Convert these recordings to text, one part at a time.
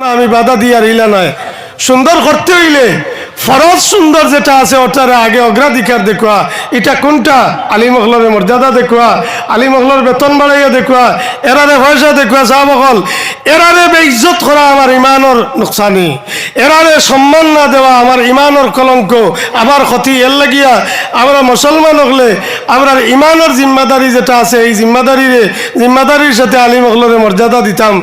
আমি বাধা দিয়া ইলা নাই সুন্দর করতে হইলে ফরজ সুন্দর যেটা আছে, ওটারে আগে অগ্রাধিকার দেখুয়া। এটা কোনটা? আলী মহলের মর্যাদা দেখুয়া। আলী মহলের বেতন বাড়াইয়া দেখুয়া। এরারে পয়সা দেখুয়া চা মহল এরারে বেইজ্জত করা আমার ইমানর নোকসানি। এরারে সম্মান না দেওয়া আমার ইমানর কলঙ্ক। আমার ক্ষতি এর লাগিয়া আমরা মুসলমান হলে আমরা ইমানের জিম্মাদারি যেটা আছে, এই জিম্মাদারিরে জিম্মাদারির সাথে আলী মহলের মর্যাদা দিতাম।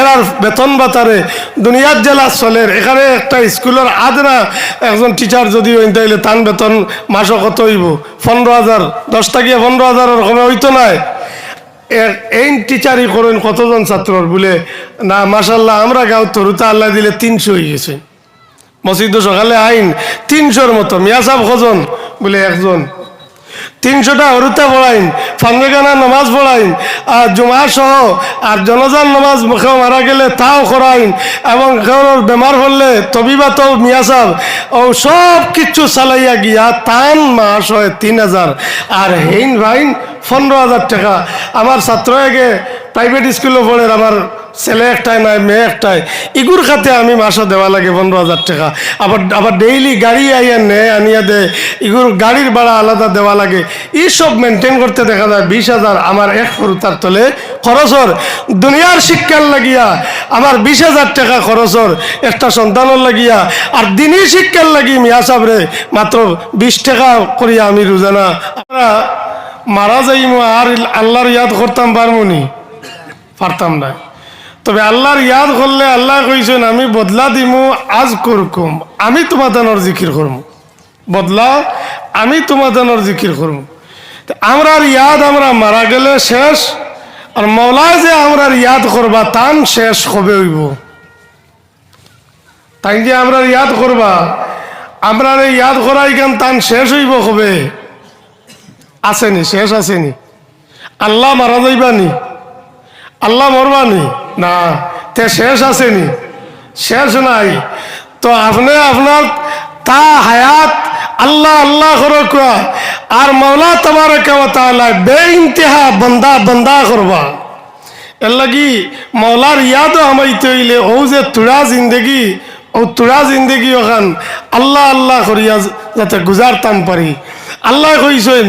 এরার বেতন বাতারে দুনিয়ার জেলা চলের এখানে একটা স্কুলের আদরা একজন টিচার যদি হইন তাইলে তান বেতন মাসও কত হইব? পনেরো হাজার, দশ গিয়ে পনেরো হাজার কমে হইতো নাই। এই টিচারই করেন, কতজন ছাত্রর বলে, না মাসাল্লাহ আমরা গাঁও তরুতা আল্লাহ দিলে তিনশো হয়ে গেছে। মসজিদ সকালে আইন, তিনশোর মতো, মিয়া সাহেব কজন? বলে একজন। তিনশোটা হরুতা পড়াইন ফান্দেগানা নামাজ পড়াইন, আর জুমা সহ আর জনজান নামাজ কেউ মারা গেলে তাও করাইন, এবং কেউ বেমার হলে তবিবা তো মিয়া সাহেব, ও সব কিছু চালাইয়া গিয়া তান মাস হয় তিন হাজার। আর হেইন ভাইন পনেরো হাজার টাকা। আমার ছাত্র আগে প্রাইভেট স্কুলে পড়ে, আমার ছেলে একটাই, নাই মেয়ে একটাই। ইগুর খাতে আমি মাসে দেওয়া লাগে পনেরো হাজার টাকা। আবার আবার ডেইলি গাড়ি আইয়া নেয়, আনিয়া দেয়। ইগুর গাড়ির ভাড়া আলাদা দেওয়া লাগে। এইসব মেনটেন করতে দেখা যায় বিশ হাজার আমার এক তার তলে খরচর দুনিয়ার শিক্ষার লাগিয়া আমার বিশ হাজার টাকা খরচর একটা সন্তানের লাগিয়া। আর দিনই শিক্ষার লাগি মিয়া সাবরে মাত্র বিশ টাকা করিয়া আমি রোজানা আমরা মারা যাইমু আর আল্লাহর ইয়াদ করতাম পারমুনি পারতাম না। তবে আল্লাহর ইয়াদ করলে আল্লাহ কইছেন, আমি বদলা দিমু, আজ করকুম। আমি তোমাদানোর জিকির করম। বদলা, আমি তোমাদানোর জিকির করম। আমরার ইয়াদ আমরা মারা গেলে শেষ, আর মৌলায় যে আমরার ইয়াদ করবা, তান শেষ কবে হইব। তাই যে আমরা ইয়াদ করবা আমরা ইয়াদ করা এখান তান শেষ হইব কবে? আসেনি, শেষ আসেনি। আল্লাহ মারা যাইবানি। আল্লাহ মরবানি? না। তে শেষ আসেনি। শেষ নাই। তো আপনি আপনার তা হায়াত আল্লাহ আল্লাহ করো কোয়া। আর মৌলা তোমার তালা বে ইন্তেহা বন্দা বন্দা করবা। এর লাগি মৌলার ইয়াদও আমাইতে হইলে ও যে তুড়া জিন্দগি, ও তুড়া জিন্দগি ওখান আল্লাহ আল্লাহ করিয়া যাতে গুজারতাম পারি। আল্লাহ কইছেন,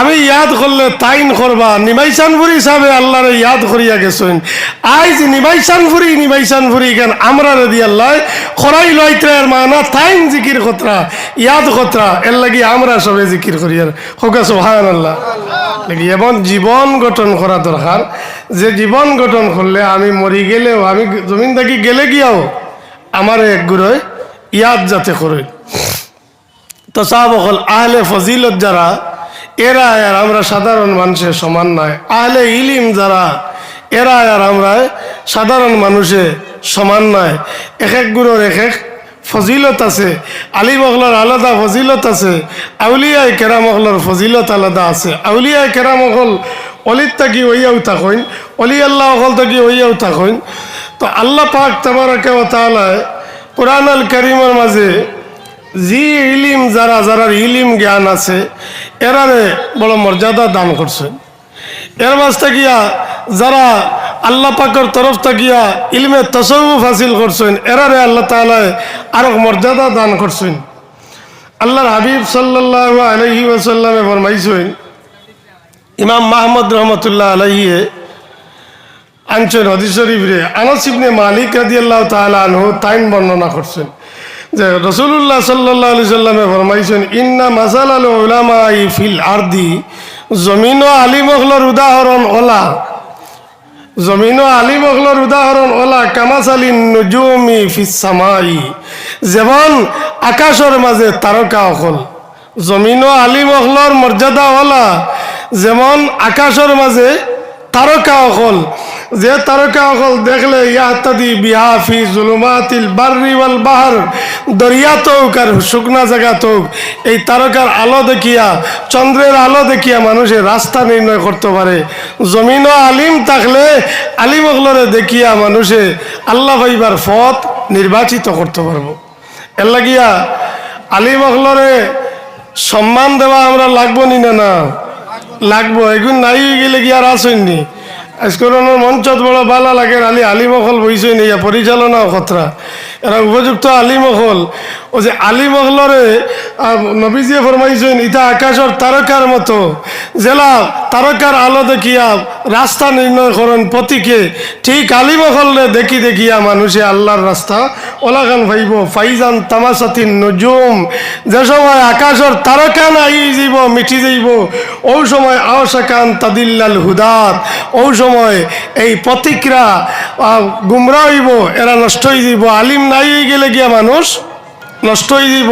আমি ইয়াদ করলে তাইন করবা নিমাইসান ফুরি হিসাবে আল্লাহর ইয়াদ করিয়া গেছেন। আইজ নিমাইসান ফুরি নিমাইসান ফুরি কেন আমরা রেদি আল্লাহ খরাই লইতে আর মানা তাইন জিকির খতরা ইয়াদ খতরা এর লাগি আমরা সবে জিকির করিয়ার হোকা সোহান আল্লাহ এবং জীবন গঠন করা দরকার, যে জীবন গঠন করলে আমি মরি গেলেও, আমি জমিন থাকি গেলে গিয়াও, আমার এক গুড়োয় ইয়াদ যাতে করে। তো সাহাবকল আহলে ফজিলত যারা, এরা আর আমরা সাধারণ মানুষের সমান নয়। আহলে ইলিম যারা, এরা আর আমরা সাধারণ মানুষের সমান নয়। এক এক গুরুর এক এক ফজিলত আছে। আলী মহলার আলাদা ফজিলত আছে। আউলিয়ায় কেরামহলার ফজিলত আলাদা আছে। আউলিয়ায় কেরামহল অলিত থাকি ওইয়াও থাকইন অলি আল্লাহ হল থাকি ওইয়াও থাকইন তো আল্লাহ পাক তাবারাকে ও তাআলায় কোরআন আল করিমের মাঝে জি ইলিম, যারা যারা ইলিম জ্ঞান আছে, এরারে বড় মর্যাদা দান করছেন এর মাঝ থাকিয়া যারা আল্লাহ পাকের তরফ থাকিয়া ইলমে তসৌফ হাসিল করছেন, এরারে আল্লাহ তালায় আরও মর্যাদা দান করছেন। আল্লাহর হাবিব সাল্লাহ আলহি ওসাল্লামে ফরমাইছেন, ইমাম মাহমদ রহমতুল্লাহ আলহিয়ে আনছেন শরীফরে আনাস ইবনে মালিক রাদিয়াল্লাহু তাআলা আনহু তাইন বর্ণনা করছেন। যে রসুল্লাহ সাল্লাহ আলি সাল্লামে ফরমাইছেন, ইন্না মাসাল আল ওলামাই ফিল আরদি জমিন ও আলী মহলর উদাহরণ ওলা। জমিন ও আলী মহলর উদাহরণ ওলা, কামাসালি নুজুমি ফিসামাই যেমন আকাশের মাঝে তারকা অকল জমিন ও আলী মহলর মর্যাদা ওলা। যেমন আকাশের মাঝে তারকা অকল। যে তারকা অকল দেখলে, ইয়াহতাদি বিহাফি জুলুমাতিল বার্রি ওয়াল বাহার, দরিয়া তৌক আর শুকনা জায়গা তৌক। এই তারকার আলো দেখিয়া, চন্দ্রের আলো দেখিয়া মানুষের রাস্তা নির্ণয় করতে পারে। জমিন আলিম থাকলে, আলিম অকলরে দেখিয়া মানুষে আল্লাহ ভাইবার পথ নির্বাচিত করতে পারব। এর লাগিয়া আলিম অকলরে সম্মান দেওয়া আমরা লাগবো নি না না? লাগবো এগুন নাই গেলে কি আর আসেননি আজকরণের মঞ্চত বড় বালা লাগে আলী আলিমহল বইছে নিয়া পরিচালনা খতরা এরা উপযুক্ত আলিমহল ও যে আলিমহলরে নবীজিয়ে ফরমাইছেন ইটা আকাশর তারকার মতো। জেলা তারকার আলো দেখিয়া রাস্তা নির্ণয় করেন প্রতীকে ঠিক আলিমহলে দেখি দেখিয়া মানুষে আল্লাহর রাস্তা ওলাখান ভাইব ফাইজান তামাসাতিন নজুম, যে সময় আকাশর তারকা নাই যাইব মিঠি যাইব ও সময় আওসাকান তাদিল্লাল হুদাত ও সময় এই প্রতিক্রা গুমরা হইব, এরা নষ্ট হয়ে যাব আলিম নাই হয়ে গেলে গিয়া মানুষ নষ্ট হয়ে যাব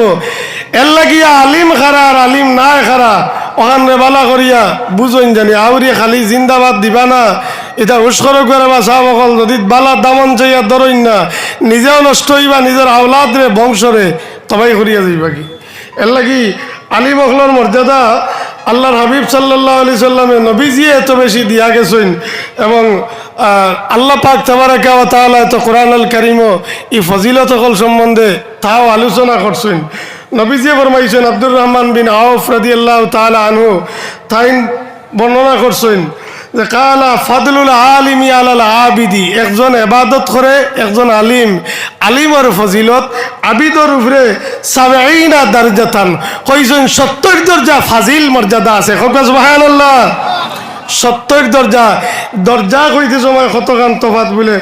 এর লাগিয়া আলিম খারা আর আলিম নাই খারা ওখান বালা করিয়া বুঝইন জানি আউরিয়া খালি জিন্দাবাদ দিবা না। এটা উস্কর করে বা চাহ অকল যদি বালা দামন চাইয়া ধরইন না, নিজেও নষ্ট হইবা, নিজের আওলাদ রে বংশরে, তবাই করিয়া যাইবা কি। এর লাগি আলী মখলর মর্যাদা আল্লাহর হাবিব সাল্লাহ আলি সাল্লামে নবীজি এত বেশি দিয়া গেছেন এবং আল্লাহ পাক তাবারাকা তাহলে এত কোরআন আল কারিমও ই ফজিলত সকল সম্বন্ধে তাও আলোচনা করছেন। নবীজিয়ে ফরমাইছেন আব্দুর রহমান বিন আউফ রাদি আল্লাহ তাহলে আনহু তাইন বর্ণনা করছেন যে কালা ফাদলুল আলিম আলাল আবিদি, একজন এবাদত করে, একজন আলিম। আলিমর ফজিলত, আবিদর উপরে সাবেইনা দারজাতান। কইজন সত্তর দরজা ফাজিল মর্যাদা আছে? খোকা সুবহানাল্লাহ। সত্তর দরজা দরজা কইতে সময় কতখান তফাত বলে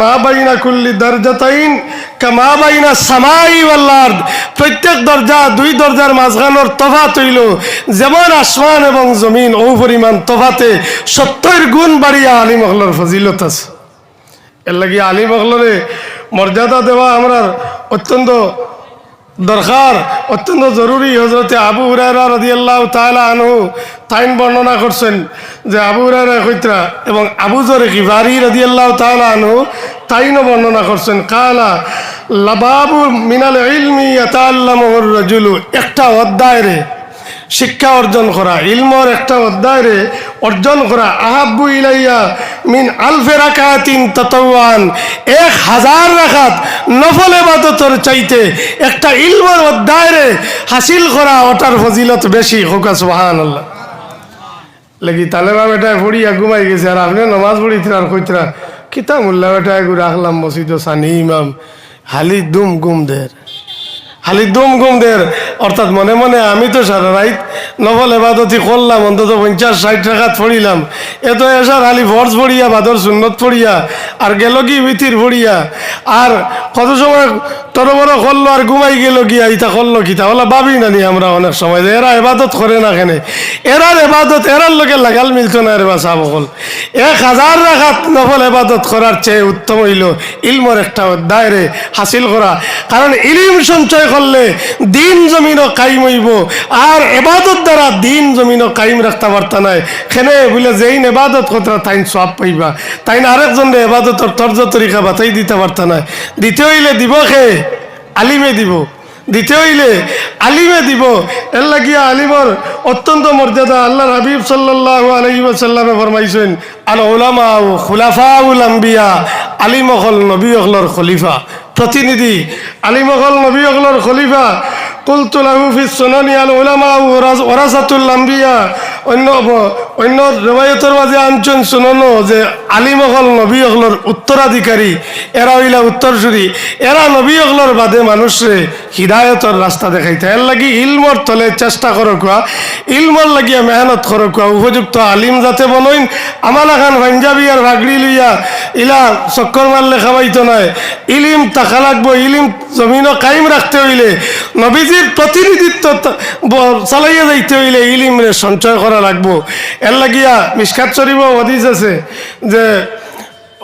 মা বাইনা কুল্লি দরজাতাইন কা মা বাইনা সামাই ওয়াল্লার প্রত্যেক দরজা দুই দরজার মাঝখানোর তফাত হইল, যেমন আসমান এবং জমিন ও পরিমাণ তফাতে সত্তর গুণ বাড়িয়া আলী মহলর ফজিলত আছে। এর লাগি আলী মহলরে মর্যাদা দেওয়া আমরা অত্যন্ত দরকার। অত্যন্ত জরুরি হজরতে আবু হুরায়রা রাদিয়াল্লাহ তালা আনহু তাইন বর্ণনা করছেন যে আবু হুরায়রা কৈত্রা এবং আবু জরে কি গিফারি রাদিয়াল্লাহ তালা আনহু তাইনও বর্ণনা করছেন, কালা লাবাবু মিনাল ইলমি ইয়াতাআল্লামুর রাজুলু। একটা অধ্যায় রে। শিক্ষা অর্জন করা, ইলমর একটা অধ্যায়রে অর্জন করা, আহাব্বু ইলাইয়া মিন আলফে রাকাতিন ততওয়ান, এক হাজার রাখাত নফল এবাদতর চাইতে একটা ইলমর অধ্যায়রে হাসিল করা ওটার ফজিলত বেশি। হোকা, সুবহানাল্লাহ। লাগি তালেবা বেটায় পড়িয়া ঘুমাই গেছে, আর আপনি নমাজ পড়িতেন আর কইতরা কিতা মোল্লা বেটায় ঘুরে রাখলাম মসজিদ সানি ইমাম, হালি দুম গুম দের খালি দুম গুম দের। অর্থাৎ মনে মনে আমি তো সারা রাইত নফল এবাদতি করলাম, অন্তত পঞ্চাশ, ষাট টাকা এ এত এসার আলি ভর্স পড়িয়া, বাদর সুন্নত পড়িয়া, আর গেল কি ভিতির পড়িয়া। আর কত সময় তর বড় করল আর ঘুমাই গেল গিয়া, ইতা করল কি তাহলে ভাবি না নানি, আমরা অনেক সময় যে এরা এবাদত করে না কেনে। এরার এবাদত এরার লোকে লাগাল মিলত না রে বাসা বকল। এক হাজার রাখাত নফল এবাদত করার চেয়ে উত্তম হইল ইলমর একটা অধ্যায় রে, হাসিল করা। কারণ ইলিম সঞ্চয় করলে দিন জমিনও কাইম হইব, আর এবাদত দ্বারা দিন জমিনও কাইম রাখতে পারতা নাই। খেনে বলে যেই এবাদত কথা তাইন সব পাইবা। তাইন আরেকজন এবাদতর তর্জ তরিকা বাতাই দিতে পারতা নাই। দিতে হইলে দিব খে আলিমে দিব। দিতে হইলে আলিমে দিব। এর লাগিয়া আলিমর অত্যন্ত মর্যাদা আল্লাহ হাবিব সাল্লাহ আলহিবাসাল্লামে ফরমাইছেন, আল ওলামা খুলাফা উল আম্বিয়া আলিম অকল নবী অকলর খলিফা। প্রতিনিধি আলিম অকল নবী অকলর খলিফা আম্বিয়া। অন্য অন্য রেবায়তের মাঝে আনছেন শুনানো যে নবী অকলর উত্তরাধিকারী, এরা হইলা উত্তরসূরি। এরা নবী অকলর বাদে মানুষরে হৃদায়তর রাস্তা দেখাইতে। এর লাগি ইলমর তলে চেষ্টা করো কুয়া। ইলমর লাগিয়া মেহনত করো কুয়া। উপযুক্ত আলিম যাতে বনইন। আমার এখন পাঞ্জাবি আর ভাগড়ি লইয়া ইলা চক্কর মারলে খাওয়াইতো নয় ইলিম তাকা লাগবো। ইলিম জমিনও কায়েম রাখতে হইলে নবীজির প্রতিনিধিত্ব চালাইয়া যাইতে হইলে ইলিমরে সঞ্চয় করা লাগবো। এর লাগিয়া মিসকাত শরীফ হদিস আছে যে,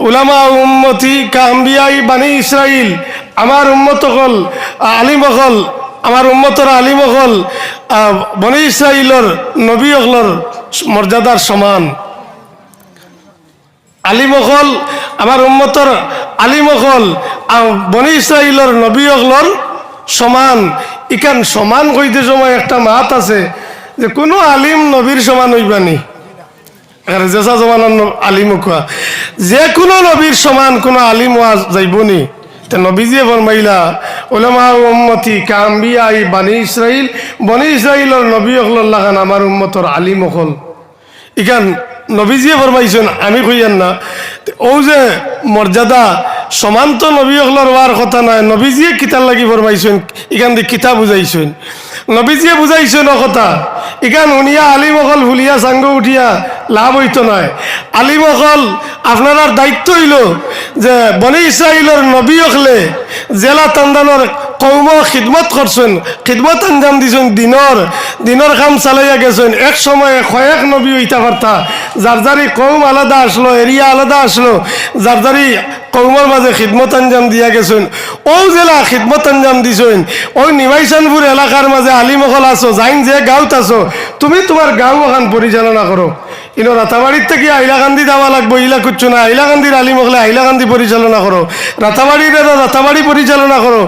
উলামা উম্মতি কাম্বিয়াই বানি ইসরাইল, আমার উম্মত হল আলিম হল, আমার উম্মতর আলিম হল বনি ইসরাইলর নবী হলর মর্যাদার সমান। আলিমহল আমার উম্মতর আলিমহল বনি ইসরাইলর নবী অকলর সমান ইখান সমান কইতে সময় একটা মাত আছে যে কোনো আলিম নবীর সমান হইবানি জেসা জমানার ন- আলিম কোয়া। যে কোনো নবীর সমান কোনো আলিম হওয়া যাইবনি তে নবীজিয়ে ফরমাইলা, ওলামা উম্মতি কাম্বিয়া এই বানি ইসরাইল, বনি ইসরাইলর নবী অকলর লাগান আমার উম্মতর আলিম অকল ইখান নবীজিয়ে ফরমাইছেন, আমি কইয়ান না। ও যে মর্যাদা সমান্ত নবী হকলর হওয়ার কথা নয় নবীজিয়ে কিতার লাগি ফরমাইছেন এখান দিয়ে কিতা বুঝাইছেন নবীজিয়ে বুঝাইছেন ও কথা ইখান উনিয়া আলিম অকল ভুলিয়া সাঙ্গ উঠিয়া লাভ হইতো নয় আলিম অকল আপনার দায়িত্ব হইল যে বনে ইসরাইলর নবী অকলে জেলা তান্দানোর কৌম খিদমত করছেন, খিদমত আঞ্জাম দিছেন দিনর দিনর কাম চালাইয়া গেছেন। এক সময়ে কয়েক নবী হইতা পারতা যার যারি কৌম আলাদা আসলো এরিয়া আলাদা আসলো যার যারি কৌমর মাঝে খিদমত আঞ্জাম দিয়া গেছেন ও জেলা খিদমত আঞ্জাম দিছেন ওই নিমাইশানপুর এলাকার মাঝে আলিমহল আছো যাইন যে গাঁৱত আছো, তুমি তোমার গাঁও ওখান পরিচালনা করো ইনো রাতাবাড়ির থেকে আইলাকান্দি যাওয়া লাগবো, ইলা করছ না। আইলাকান্দির আলিমহলে আইলাকান্দি পরিচালনা করো। রাতাবাড়ির রাতাবাড়ি পরিচালনা করো।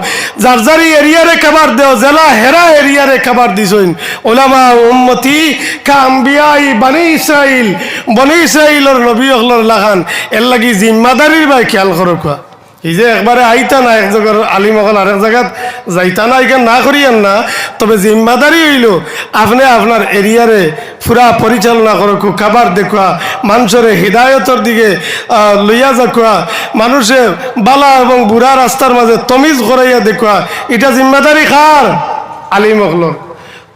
যার যারি এরিয়ারে খাবার দেও, জেলা হেরা এরিয়ারে খাবার দিছইন। ওলামা উম্মতি কাম্বিয়াই বানি ইসরাইল, বনি ইসরাইলর নবী হলর লাখান এর লাগি জিম্মাদারির ভাই খেয়াল করো কোয়া এই যে একবারে আইতা না এক জায়গার আলিম অকল আরেক জায়গাত, যাইতা না এখান না করিয়েন না, তবে জিম্মাদারি হইল, আপনি আপনার এরিয়ারে পুরা পরিচালনা করো খাবার দেখুয়া, মানুষের হৃদায়তর দিকে লইয়া যাকুয়া, মানুষে বালা এবং বুড়া রাস্তার মাঝে তমিজ করাইয়া দেখুয়া, এটা জিম্মাদারি খার আলিম অকলর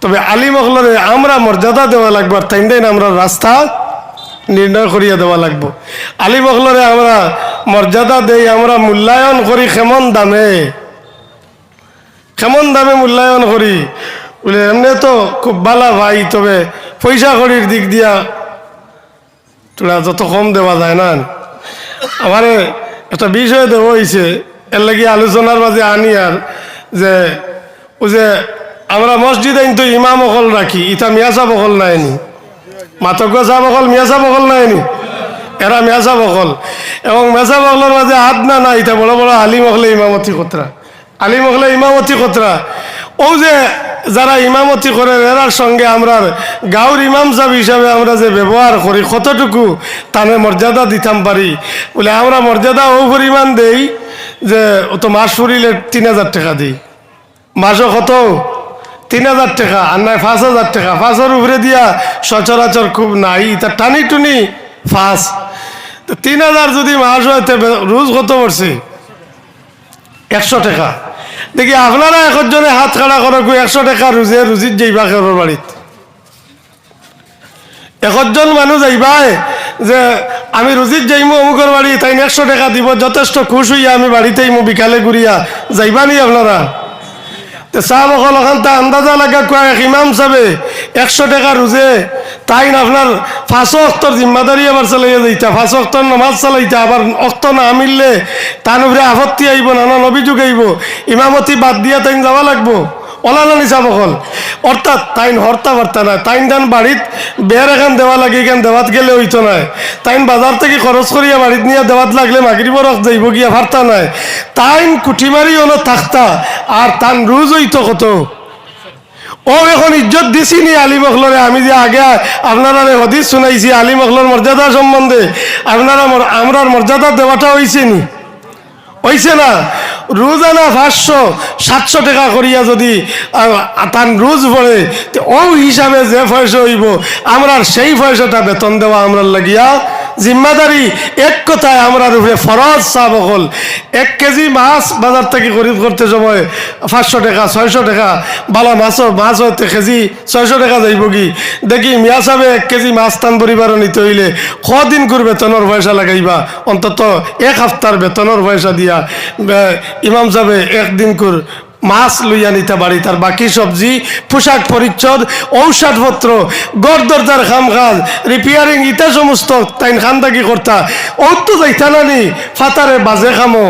তবে আলিম অকলরে আমরা মর্যাদা দেওয়া লাগবে আর তাই আমরা রাস্তা নির্ণয় করিয়া দেওয়া লাগবো। আলী বখলরে আমরা মর্যাদা দেই, আমরা মূল্যায়ন করি কেমন দামে? কেমন দামে মূল্যায়ন করি? বলে, এমনি তো খুব ভালো ভাই, তবে পয়সা করির দিক দিয়া তোরা যত কম দেওয়া যায় না? আমারে একটা বিষয় দেওয়া হয়েছে এর লাগি আলোচনার মাঝে আনি আর যে ও যে আমরা মসজিদে কিন্তু ইমাম অকল রাখি ইটা মিয়াসা বকল নাইনি মাতজ্ঞ সাহ বকল মিয়াসা বকল নাইনি এরা মেসা বকল এবং মেসা বকলের মাঝে হাত না না ইটা বড় বড় আলিম হলে ইমামতি কতরা আলিম হলে ইমামতি কতরা ও যে যারা ইমামতি করে এরার সঙ্গে আমরা গাঁর ইমাম সাহেব হিসাবে আমরা যে ব্যবহার করি, কতটুকু তানে মর্যাদা দিতাম পারি বলে, আমরা মর্যাদা ও পরিমাণ দেই যে তো মাস ফুরিলে তিন হাজার টাকা দিই। মাসও কত তিন হাজার টাকা, আর নয় পাঁচ হাজার টাকা। পাঁচের উপরে দিয়া সচরাচর খুব নাই। তা টানি টুনি ফাঁস তো তিন হাজার যদি মাস হয় রোজ কত পড়ছে? একশো টাকা। দেখি, আপনারা একজনে হাত খাড়া করে একশো টাকা রুজে রুজিত যাইবা কেউর বাড়িত? একজন মানুষ যাইবাই যে, আমি রুজিত যাইমু অমুকের বাড়ি, তাই একশো টাকা দিব, যথেষ্ট খুশ হইয়া আমি বাড়িতে আইমু বিকালে ঘুরিয়া যাইবা নি আপনারা? তো অকল ওখান তা আন্দাজা লাগা কয় এক ইমাম সাবে একশো টাকা রুজে তাই না আপনার ফাঁসো অক্তর জিম্মাদারি আবার চালাইয়া যাইতা ফাঁসো অক্তর নমাজ চালাইতা আবার অক্ত না মিললে তার উপরে আপত্তি আইব নানান অভিযোগ আইব ইমামতি বাদ দিয়া তাই যাওয়া লাগবো। ওলানা নিচা বকল অর্থাৎ তাইন হর্তা বার্তা নাই। তাইন দান বাড়িত বের এখান দেওয়া লাগে এখান দেওয়াত গেলে হইতো নাই। তাইন বাজার থেকে খরচ করিয়া বাড়িত নিয়ে দেওয়াত লাগলে মাগরিব রস যাইব গিয়া ভার্তা নাই। তাইন কুঠিমারি হলো থাকতা আর তান রুজ হইতো কত? ও এখন ইজ্জত দিছি নি আলী মখলরে আমি যে আগে আপনারা হদিস শুনাইছি, আলী মখলর মর্যাদা সম্বন্ধে। আপনারা মর- আমরার মর্যাদা দেওয়াটা হইছে নি? হইছে না? রোজানা পাঁচশো, সাতশো টাকা করিয়া যদি তার রোজ পড়ে ও হিসাবে যে পয়সা হইব আমরা সেই পয়সাটা বেতন দেওয়া আমরা লাগিয়া জিম্মাদারি এক কথায় আমরা উপরে ফরজ হল। এক কেজি মাছ বাজার থেকে খরিদ করতে সময় পাঁচশো টাকা, ছয়শো টাকা, বালা মাছও মাছ হইতে কেজি ছয়শো টাকা যাইব কি? দেখি মিয়া সাহেবে এক কেজি মাছ টান পরিবার নিতে হইলে কদিন করে বেতনের পয়সা লাগাইবা? অন্তত এক সপ্তাহ বেতনের পয়সা দিয়া। ইমাম সাহেবে একদিন কর মাছ লইয়া নিতে পারি, তার বাকি সবজি, পোশাক পরিচ্ছদ, ঔষধপত্র, গড় দরজার খাম কাজ রিপেয়ারিং ইটা সমস্ত তাইন খান্দাকি করতা। ও তো যাইতা নানি, ফাতারে বাজে খামো।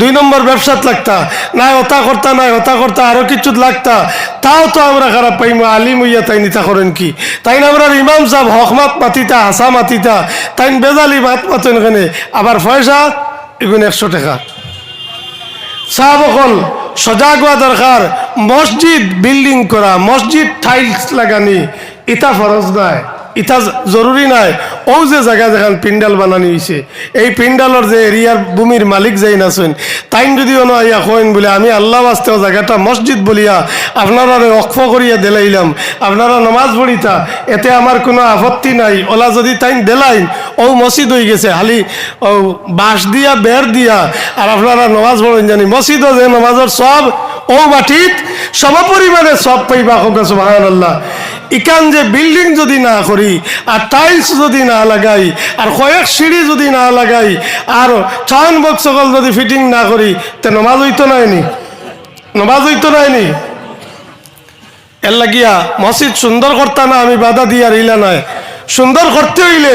দুই নম্বর ব্যবসাত লাগতা। নাই ওতা করতা, নাই ওতা করতা, আরও কিছু লাগতা। তাও তো আমরা খারাপ পাইমু, আলিম হইয়া তাই নিতা করেন কি? তাই না আমরা ইমাম সাহেব হকমাত মাতিতা হাসা মাতিতা তাই বেজালি মাত মাতেন এখানে আবার পয়সা এগুলো একশো টাকা। সাহাবকল সজাগ হওয়া দরকার মসজিদ বিল্ডিং করা মসজিদ টাইলস লাগানি এটা ফরজ নয় ইটা জরুরি নাই। ও যে জায়গা যেখান পিন্ডাল বানানি হয়েছে এই পিন্ডালর যে এরিয়ার ভূমির মালিক যাই নাচেন তাইন যদি অন আইয়া কইন বলে, আমি আল্লাহ বাস্তেও জায়গাটা মসজিদ বলিয়া আপনারা অক্ষ করিয়া দেলাইলাম, আপনারা নমাজ পড়িতা, এতে আমার কোনো আপত্তি নাই। ওলা যদি তাইন দেলাইন ও মসজিদ হয়ে গেছে, খালি বাঁশ দিয়া বের দিয়া, আর আপনারা নমাজ পড়েন জানি। মসজিদও যে নমাজের সব ও বাটিত সমপরিমাণে সব পাইবা হোক সুবাহান আল্লাহ ইকান যে বিল্ডিং যদি না করি, আর টাইলস যদি না লাগাই, আর কয়েক সিঁড়ি যদি না লাগাই, আর চাউন বক্স সকল যদি ফিটিং না করি, তে নমাজ হইতো নাইনি নমাজ হইতো নাইনি এর লাগিয়া মসজিদ সুন্দর করতা না আমি বাধা দিয়ার ইলা নাই। সুন্দর করতে হইলে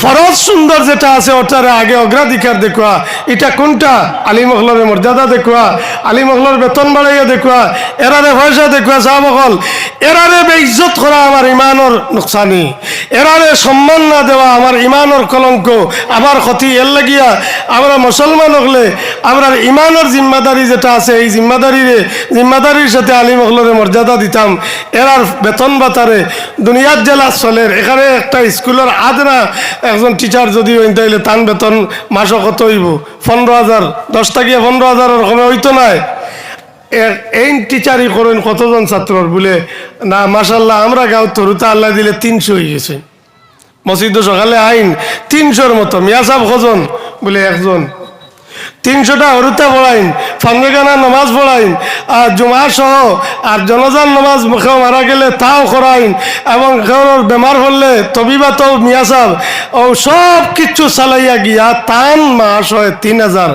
ফরজ সুন্দর যেটা আছে, ওটারে আগে অগ্রাধিকার দেখুয়া। এটা কোনটা? আলী মহলের মর্যাদা দেখুয়া। আলী মহলের বেতন বাড়াইয়া দেখুয়া। এরারে পয়সা দেখুয়া সাহাবকল এরারে বেইজ্জত করা আমার ইমানর নোকসানি। এরারে সম্মান না দেওয়া আমার ইমানর কলঙ্ক। আমার ক্ষতি এর লাগিয়া আমরা মুসলমান হলে আমরা ইমানের জিম্মাদারি যেটা আছে, এই জিম্মাদারিরে জিম্মাদারির সাথে আলী মহলের মর্যাদা দিতাম। এরার বেতন বাতারে দুনিয়ার জেলা চলের এখানে একটা স্কুলের আদনা একজন টিচার যদি হইন তাইলে তান বেতন মাসও কত হইব? পনেরো হাজার, দশ টাকিয়া পনেরো হাজার কমে হইতো নাই। এই টিচারই করেন কতজন ছাত্রর বলে, না মাসাল্লাহ আমরা গাঁও তরুতা আল্লাহ দিলে তিনশো হয়ে গেছে। মসজিদ সকালে আইন, তিনশোর মতো। মিয়া সাহেব কজন? বলে, একজন। তিনশোটা হরুতা পড়াইন ফান্দেগানা নামাজ পড়াইন আর জুমা সহ আর জনজান নামাজ মুখে মারা গেলে তাও করাইন এবং কেউর বেমার হলে তবিবা তো মিয়া সাহেব ও সব কিছু চালাইয়া গিয়া তান মাস হয় তিন হাজার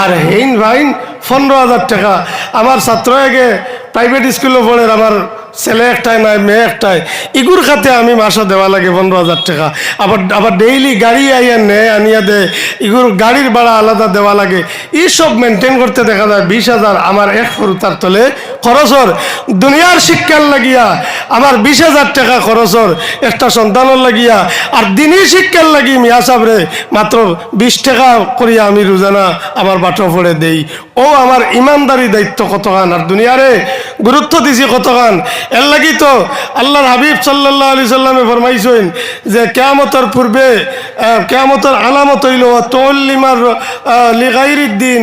আর হেইন ভাইন পনেরো হাজার টাকা। আমার ছাত্র আগে প্রাইভেট স্কুলে পড়ে আমার ছেলে একটাই নাই মেয়ে একটাই। ইগুর খাতে আমি মাসা দেওয়া লাগে পনেরো হাজার টাকা। আবার আবার ডেইলি গাড়ি আইয়া নেয়, আনিয়া দেয়। ইগুর গাড়ির ভাড়া আলাদা দেওয়া লাগে। এইসব মেনটেন করতে দেখা যায় বিশ হাজার আমার এক তার তলে খরচর দুনিয়ার শিক্ষার লাগিয়া আমার বিশ হাজার টাকা খরচর একটা সন্তানের লাগিয়া আর দিনই শিক্ষার লাগি মিয়া সাবরে মাত্র বিশ টাকা করিয়া আমি রোজানা আমার বাটো পড়ে দেই। ও আমার ইমানদারি দায়িত্ব কতখান আর দুনিয়ারে গুরুত্ব দিছি কতখান এর লাগি তো আল্লাহর হাবিব সাল্লাহ আলি সাল্লামে ফরমাইছেন যে কেয়ামতের পূর্বে কেয়ামতের আলামত হইল তল্লিমার লিগাইরির দিন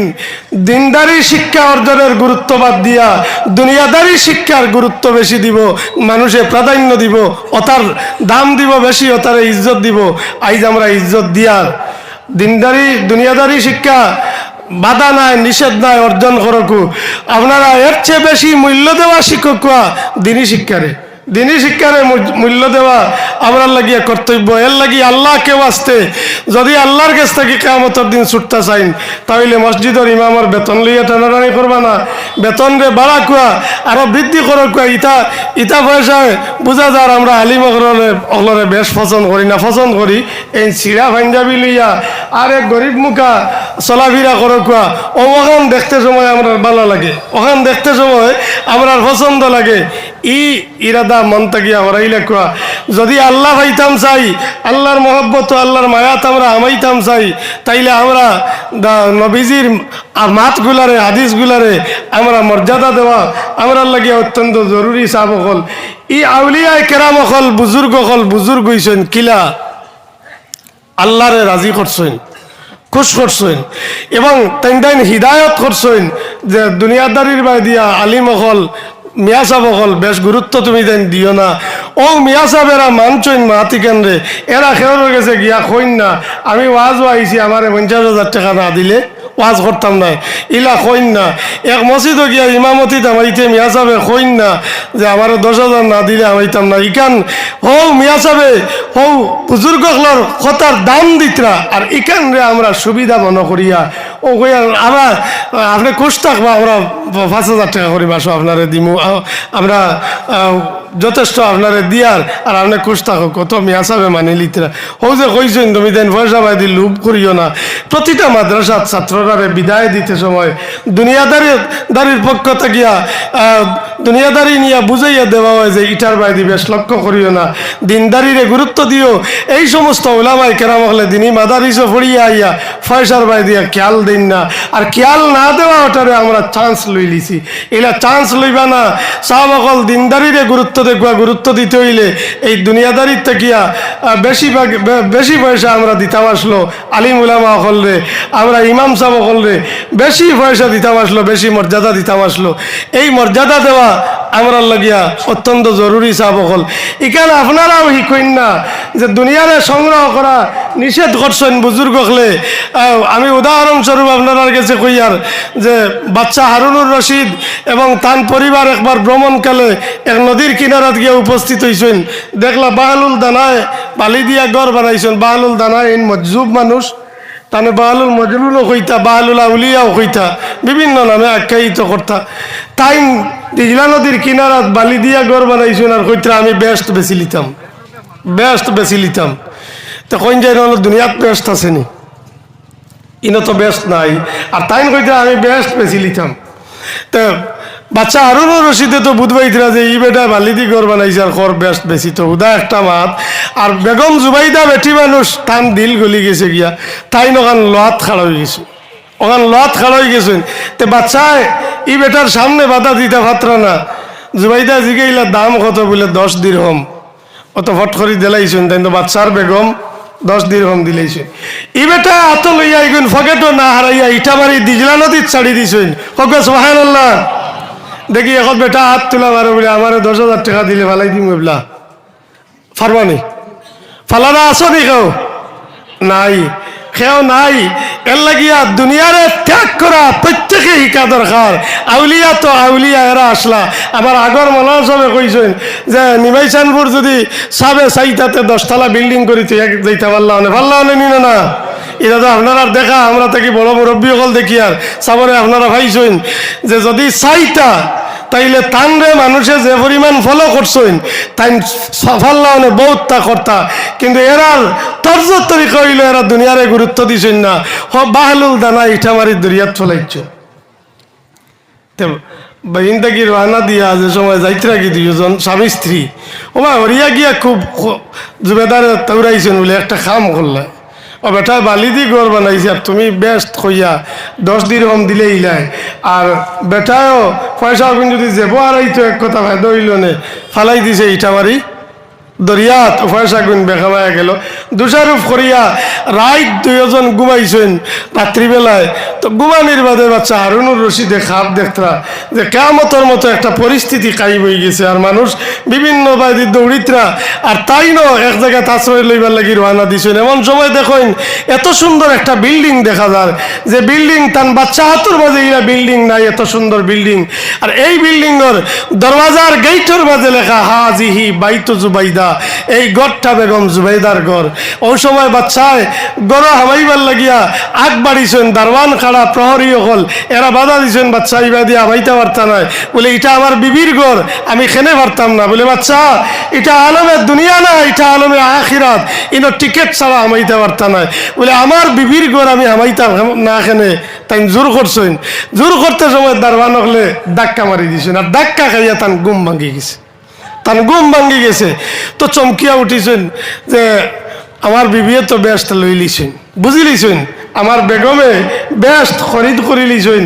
দিনদারি শিক্ষা অর্জনের গুরুত্ব বাদ দিয়া দুনিয়াদারি শিক্ষার গুরুত্ব বেশি দিব, মানুষে প্রাধান্য দিব, অতার দাম দিব বেশি, অতারে ইজ্জত দিব। আইজ আমরা ইজ্জত দিয়ার দিনদারি, দুনিয়াদারি শিক্ষা বাধা নাই, নিষেধ নাই অর্জন করকু। আপনারা এর চেয়ে বেশি মূল্য দেওয়া শিক্ষক দিনী শিক্ষারে। দিনী শিক্ষারে মূল্য দেওয়া আপনার লাগিয়া কর্তব্য। এর লাগি আল্লাহ কেউ আসতে যদি আল্লাহর কাছ থেকে কেমতর দিন ছুটতে চাইন, তাহলে মসজিদের ইমামর বেতন লইয়া টানাটানি করবা না। বেতন রে বাড়া কুয়া, আরও বৃদ্ধি করো কুয়া। ইটা ইটা পয়সায় বোঝা যার আমরা আলিম অগলরে অগলরে বেশ পছন্দ করি, না পছন্দ করি, এই চিড়া পাঞ্জাবি লইয়া আর এক গরিব মুখা চলাফিরা করো কুয়া। ও ওখান দেখতে সময় আমরা ভালো লাগে। ওখান দেখতে সময় আমরা পছন্দ লাগে। ই ইরাদা মন তাকিয়া হরাইলে কুয়া। যদি আল্লাহ পাইতাম চাই, আল্লাহর মহব্বত আল্লাহর মায়াত আমরা আমাইতাম চাই, তাইলে আমরা নবীজির মাতগুলারে হাদিসগুলারে আমরা মর্যাদা দেওয়া আমরা লাগিয়া অত্যন্ত জরুরি চাব হল ই আউলিয়ায় কেরাম হল বুজুর্গ হল বুজুর্গ হইছেন কিলা? আল্লাহরে রাজি করছেন, খুশ করছেন, এবং তাইন তাইন হৃদায়ত করছেন যে দুনিয়াদারির বাই দিয়া আলিম হল মিয়া সাহেব হল বেশ গুরুত্ব তুমি দেন দিও না। ও মিয়া সাহেবেরা মানছইন মাতি কেন্দ্রে এরা খেয়ে গেছে গিয়া কইন না। আমি ওয়াজও আইছি আমার পঞ্চাশ হাজার টাকা না দিলে ওয়াজ করতাম না। ইলা কইন না। এক মসজিদও গিয়া ইমামতি আমাইতে মিয়া সাহেবে কইন না। যে আমার দশ হাজার না দিলে আমাইতাম না। ইকান হৌ মিয়া সাহেবে হৌ বুজুর্গ হলর কথার দাম দিতরা। আর ইকান রে আমরা সুবিধা মনে করিয়া ও কইয়া আমরা, আপনি খুশ থাকবা আমরা পাঁচ হাজার টাকা করে বাসো, আপনারে দিমু। আমরা যথেষ্ট আপনারে দিয়ার, আর আপনি খুশ থাকো, কত মিয়া সাহেবে মানে লিতরা। ও যে কইছেন তুমি দেন পয়সা বাদি লুপ করিও না। প্রতিটা মাদ্রাসার ছাত্ররারে বিদায় দিতে সময়, দুনিয়াদারি, দারির পক্ষ থাকিয়া দুনিয়াদারি নিয়ে বুঝাইয়া দেওয়া হয় যে ইটার বাইদি বেশ লক্ষ্য করিও না। দিনদারিরে গুরুত্ব দিও। এই সমস্ত ওলামাই কেরাম হলে দিনই মাদারিসও ফড়িয়া আইয়া পয়সার বাই দিয়া খেয়াল দিন না। আর খেয়াল না দেওয়া ওটারে আমরা চান্স লই লিছি এলা চান্স লইবা না। সাহাবকল দিনদারিরে গুরুত্ব দেখবা গুরুত্ব দিতে হইলে এই দুনিয়াদারির থাকিয়া বেশি বেশি পয়সা আমরা দিতাম আসলো, আলিম উলামা হলরে আমরা ইমাম সাহেব হলরে বেশি পয়সা দিতাম আসলো, বেশি মর্যাদা দিতাম আসলো। এই মর্যাদা দেওয়া আমরা লাগিয়া অত্যন্ত জরুরি সাহেব হল। এখানে আপনারাও শিখইন না যে দুনিয়ারে সংগ্রহ করা নিষেধ করছেন বুজুর্গ হলে আমি উদাহরণস্বরূপ আপনার কাছে কইয়ার যে বাচ্চা হারুনুর রশিদ এবং তান পরিবার একবার ভ্রমণকালে এক নদীর কিনারাত গিয়ে উপস্থিত হয়েছেন দেখলা বাহালুল দানায় বালি দিয়া গড় বানাইছেন। বাহালুল দানায় এই মজজুব মানুষ। তানে বাহালুল মজলুলও কইতা, বাহালুল আউলিয়াও কইতা, বিভিন্ন নামে আখ্যায়িত করতা। তাই দিজলা নদীর কিনারাত বালি দিয়া গড় বানাইছেন আর কইতা আমি বেস্ট বেশি লিতাম। বেস্ট বেশি লিতাম। তো কইন যাই হলো দুনিয়াত বেস্ট আসেনি ইনো তো বেস্ট নাই। আর তাইন কইতে আমি বেস্ট বেশি লিতাম। তো বাচ্চা আরও রশিদে তো বুধবাইতরা যে ই বেটা বালিদি ঘর বানাইছে আর খর বেস্ট বেশি তো। উদা একটা মাত। আর বেগম জুবাইদা বেটি মানুষ তান দিল গলি গেছে গিয়া। তাই ওখান লোহাত খাড়া হয়ে গেছে। ওখান লোহাত খাড়া হয়ে গেছেন তে বাচ্চায়, ই বেটার সামনে বাধা দিতে পাত্রা না। জুবাইদা জিগাইলা দাম কত বলে দশ দিরহম। অত ফট করে দিলাইছেন, তাই তো বাচ্চার বেগম দশ দিরহম দিলাইছেন। ই বেটা আত লইয়া ইগুন ফকেটও না হারাইয়া ইটা মারি দিজলা নদীত ছাড়ি দিছেন। কক সোহান আল্লাহ দেখি এখন বেটা হাত তোলা মারো বলে আমার দশ হাজার টাকা দিলে ফালাই দিম এবলা। ফারবানি ফালানা আছো নি কেউ? নাই। কেউ নাই। এর লাগিয়া দুনিয়ারে ত্যাগ করা প্রত্যেকে শিকা দরকার। আউলিয়া তো আউলিয়া এরা আসলা। আমার আগর মনে সবে কইছেন যে নিমাইচানপুর যদি সাবে চাইতাতে দশতলা বিল্ডিং করি যাইতে পারলা মানে পারলা মানে নিন না। এটা তো আপনারা দেখা, আমরা থাকি বড় মুরব্বী সকল দেখি আর। সাবরে আপনারা ভাইছেন যে যদি চাইতা তাইলে তানরে মানুষে যে পরিমাণ ফলো করছেন তাই সফল্লা মানে বহুতটা কর্তা। কিন্তু এরার তর্জ তরিকা হইলে এরা দুনিয়ারে গুরুত্ব দিছেন না। হ, বাহলুল দানা ইটা মারি দরিয়াত ফলাইছ থাকি রানা দিয়া যে সময় যাইতে রাখি দুজন স্বামী স্ত্রী, ওমা হরিয়া গিয়া খুব জুবেদারে তৌরাইছেন বলে একটা খাম করলে। ও বেটা, বালি দি গর বানাইছে আর তুমি বেস্ট কইয়া দশ দিন হম দিলে ইলাই। আর বেটায়ও পয়সা যদি যেব আর এই তো এক কথা ভাই দইল নে, ফালাই দিছে ইটা মারি দরিয়াত পয়সা গুণ বেখামায়া গেল। দুষারূপ করিয়া রাইত দুইজন ঘুমাইছেন রাত্রিবেলায়। তো ঘুমানির বাদে বাচ্চা হারুনুর রশিদে খাপ দেখতরা যে কেমতর মতো একটা পরিস্থিতি কাইব হয়ে গেছে আর মানুষ বিভিন্ন বাইদি দৌড়িতরা। আর তাই ন এক জায়গায় আশ্রয় লইবার লাগি রওনা দিছেন। এমন সময় দেখেন এত সুন্দর একটা বিল্ডিং দেখা যায় যে বিল্ডিং তান বাচ্চা হাতুর মাঝে ইয়া বিল্ডিং নাই, এত সুন্দর বিল্ডিং। আর এই বিল্ডিংর দরওয়াজার গেইটর মাঝে লেখা, হাজিহি বাইতু জুবাইদা। এই গড়টা বেগম জুবাইদার ঘর ওই সময় বাচ্চায় গড় হামাইবার লাগিয়া আগ বাড়িছেন দারওয়ান খাড়া প্রহরী হল এরা বাধা দিছেন বাচ্চা ইবা দিয়ে হামাইতে পারতা নাই। বলে, এটা আমার বিবির ঘর আমি খেনে পারতাম না। বলে বাচ্চা এটা আলমের দুনিয়া না, এটা আলমে আখিরাত। ইনো টিকিট ছাড়া হামাইতে পারতা নাই। বলে, আমার বিবির ঘর আমি হামাইতাম না খেনে তাই জোর করছেন। জোর করতে সময় দারওয়ান হলে ধাক্কা মারি দিছেন, আর ধাক্কা খাইয়া তান গুম ভাঙি গেছে। তার ঘুম ভাঙ্গি গেছে। তো চমকিয়া উঠিছেন যে আমার বিবিয়ে তো ব্যস্ত লই লিছেন। বুঝি লিছেন? আমার বেগমে ব্যস্ত খরিদ করি লিছেন।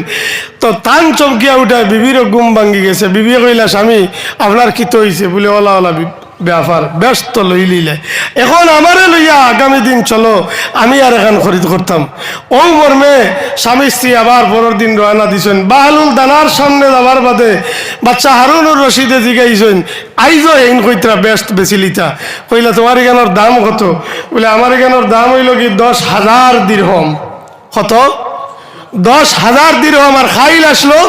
তো তান চমকিয়া উঠা বিবিরও গুম ভাঙ্গি গেছে। বিবিয়ে কইলা, স্বামী, আপনার কি তো হয়েছে বলে ওলা ওলা ব্যাপার, ব্যস্ত লই লিলে এখন আমারে লইয়া আগামী দিন চলো, আমি আর এখন খরিদ করতাম। ও মর্মে স্বামী স্ত্রী আবার পরের দিন রওনা দিছেন। বাহালুল দানার সামনে যাবার বাদে বাচ্চা হারুনুর রশিদে জিগাইছেন আইজ এইন কইতরা বেস্ট বেশি লিতা কইলা, তোমার এখানোর দাম কত? বলে, আমার এখানোর দাম হইল কি দশ হাজার দিরহম। কত? দশ হাজার দিরহম, আর খাইল আসলো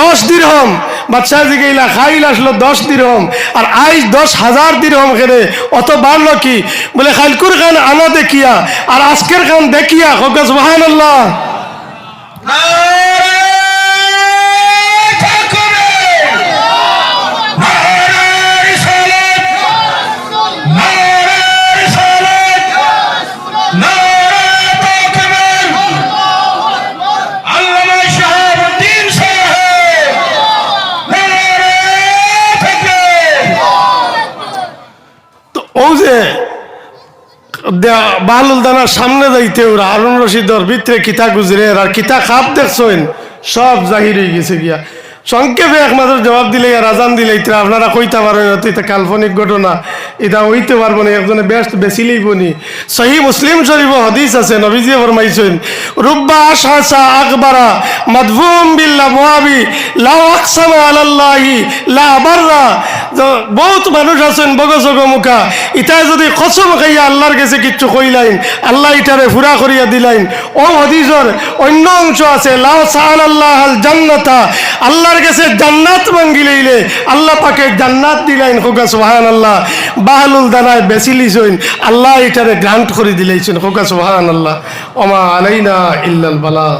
দশ দিরহম। বাচ্চা জিগাইলা খাইল আসলো দশ দিরহম, আর আইস দশ হাজার দিরহম খেলে অত বাড়লো কি? বলে, খাইলকুর খান আনা দেখিয়া, আর আজকের খান দেখিয়া হকাস মহান আল্লাহ ও যে বাহলুল দানার সামনে যাইতে ওরা হারুন রশিদর ভিতরে কিতা গুজরে, আর কিতা খাপ দেখছেন সব জাহির হয়ে গেছে গিয়া। সংক্ষেপে একমাত্র জবাব দিলে আর আজান দিলে ইতরা আপনারা কইতে পারেন না, এটা কাল্পনিক ঘটনা। এটা হইতে পারব না একজনে বেস্ট বেশি লইবনি সহি মুসলিম শরীফ হদিস আছে নবীজি ফরমাইছেন রুব্বা আশাসা আকবারা মাদফুম বিল্লা মুআবি লাউ আকসামা আলাল্লাহি লা বাররা। বহুত মানুষ আছেন বগ জগ মুখা ইটাই যদি কসম খাইয়া আল্লাহর কাছে কিচ্ছু কইলাইন আল্লাহ ইটারে ফুরা করিয়া দিলাইন। ও হদিসর অন্য অংশ আছে লাউ সাহাল আল্লাহ আল জান্নাতা আল্লাহর কাছে জান্নাত মাঙ্গি লইলে আল্লাহ পাকে জান্নাত দিলাইন হোকা সোহান আল্লাহ বাহালুল দানায় বেশি লিছইন আল্লাহ এটারে গ্রান্ট করে দিলাইছেন হোকা সোহান আল্লাহ ওমা আলাইনা ইল্লাল বালা।